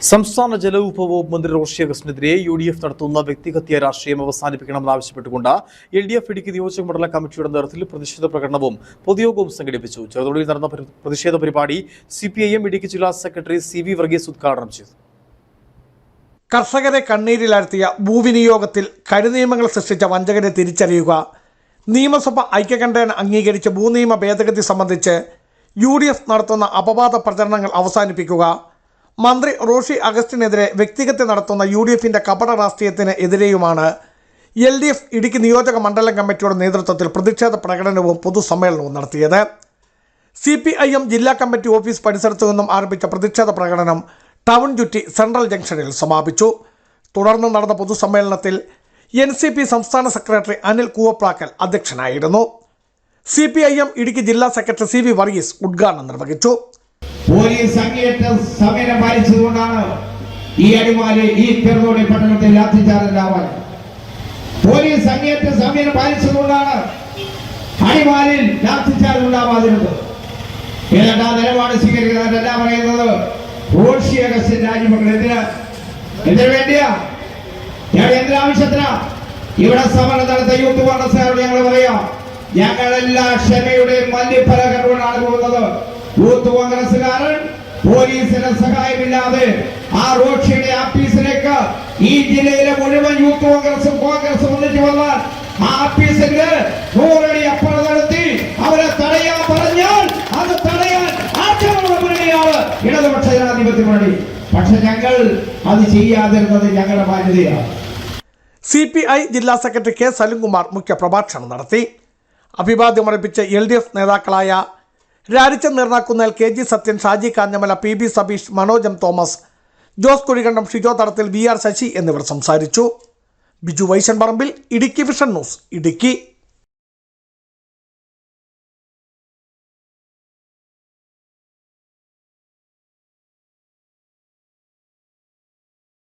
സംസ്ഥാന ജല മന്ത്രി റോഷി അഗസ്റ്റിനെതിരെ യു ഡി എഫ് നടത്തുന്ന വ്യക്തിഹത്യ രാഷ്ട്രീയം അവസാനിപ്പിക്കണമെന്നാവശ്യപ്പെട്ടുകൊണ്ട് എൽ ഡി എഫ് ഇടുക്കി നിയോജക മണ്ഡല കമ്മിറ്റിയുടെ നേതൃത്വത്തിൽ പ്രതിഷേധ പ്രകടനവും പൊതുയോഗവും സംഘടിപ്പിച്ചു. ചെറുതോടിയിൽ നടന്ന പരി- പ്രതിഷേധ പരിപാടി C P I M Idukki ജില്ലാ സെക്രട്ടറി സി വി വർഗീസ് ഉദ്ഘാടനം ചെയ്തു. കർഷകരെ കണ്ണീരിലാഴ്ത്തിയ ഭൂവിനിയോഗത്തിൽ കരുനിയമങ്ങൾ സൃഷ്ടിച്ച വഞ്ചകരെ തിരിച്ചറിയുക നിയമസഭ ഐക്യകണ്ഠേന അംഗീകരിച്ച ഭൂനിയമ ഭേദഗതി സംബന്ധിച്ച് യു നടത്തുന്ന അപവാദ പ്രചരണങ്ങൾ അവസാനിപ്പിക്കുക മന്ത്രി റോഷി അഗസ്റ്റിനെതിരെ വ്യക്തിഗത നടത്തുന്ന യു ഡി എഫിന്റെ കപട രാഷ്ട്രീയത്തിന് എതിരെയുമാണ് എൽ ഡി എഫ് ഇടുക്കി നിയോജക മണ്ഡലം കമ്മിറ്റിയുടെ നേതൃത്വത്തിൽ പ്രതിഷേധ പ്രകടനവും പൊതുസമ്മേളനവും നടത്തിയത്. സി പി ഐ എം ജില്ലാ കമ്മിറ്റി ഓഫീസ് പരിസരത്തു നിന്നും ആരംഭിച്ച പ്രതിഷേധ പ്രകടനം ടൗൺ ചുറ്റി സെൻട്രൽ ജംഗ്ഷനിൽ സമാപിച്ചു. തുടർന്ന് നടന്ന പൊതുസമ്മേളനത്തിൽ എൻ സി പി സംസ്ഥാന സെക്രട്ടറി അനിൽ കൂവപ്രാക്കൽ അധ്യക്ഷനായിരുന്നു. C P I M Idukki ജില്ലാ സെക്രട്ടറി സി വി വർഗീസ് ഉദ്ഘാടനം നിർവഹിച്ചു. പോലീസ് അങ്ങേറ്റ സമരം പാലിച്ചതുകൊണ്ടാണ് ഈ അടിമാലി ഈ പെരുന്നോടി പട്ടണത്തിൽ ലാത്തിച്ചാറുണ്ടാവാൻ പോലീസ് അങ്ങേറ്റ സമരം പാലിച്ചതുകൊണ്ടാണ് അടിമാലിൽ ഏതാണ്ട് ആ നിലപാട് സ്വീകരിക്കുന്നവരല്ല പറയുന്നത് റോഷി അഗസ്റ്റിന്റെ അടിമകൾ എന്തിനാ? എന്തിനു വേണ്ടിയാ? ഞങ്ങൾ എന്തിനാവശ്യത്തിനാ ഇവിടെ സമരം നടത്ത യൂത്ത് കോൺഗ്രസ്സുകാരോട് ഞങ്ങൾ പറയാം ഞങ്ങളെല്ലാ ക്ഷമയുടെയും മല്യഫല കണ്ടുകൊണ്ടാണ് പോകുന്നത്. യൂത്ത് കോൺഗ്രസ്സുകാരൻ പോലീസിന്റെ സഹായമില്ലാതെ ആ റോഷിയുടെ ആഫീസിലേക്ക് ഈ ജില്ലയിലെ മുഴുവൻ യൂത്ത് കോൺഗ്രസും കോൺഗ്രസും ഒന്നിച്ചു വന്നാൽ ആ ആഫീസിന്റെ നൂറടി അപ്പുറം നടത്തി അവരെ തടയാൻ പറഞ്ഞാൽ അത് തടയാൻ ഇടതുപക്ഷ ജനാധിപത്യ മുന്നണി. പക്ഷെ ഞങ്ങൾ അത് ചെയ്യാതിരുന്നത് ഞങ്ങളുടെ ബാധ്യതയാണ്. സി പി ഐ ജില്ലാ സെക്രട്ടറി കെ സലിംകുമാർ മുഖ്യപ്രഭാഷണം നടത്തി. അഭിവാദ്യമർപ്പിച്ച എൽ ഡി എഫ് നേതാക്കളായ Rarichan Nirnakkunnel K G Sathyan Shaji Kanjamala P B Sabeesh Manoj Thomas Jose Kuzhikandam Shijo Thadathil V R Sasi എന്നിവർ സംസാരിച്ചു. Biju Vaishan Parambil Idukki vision news Idukki.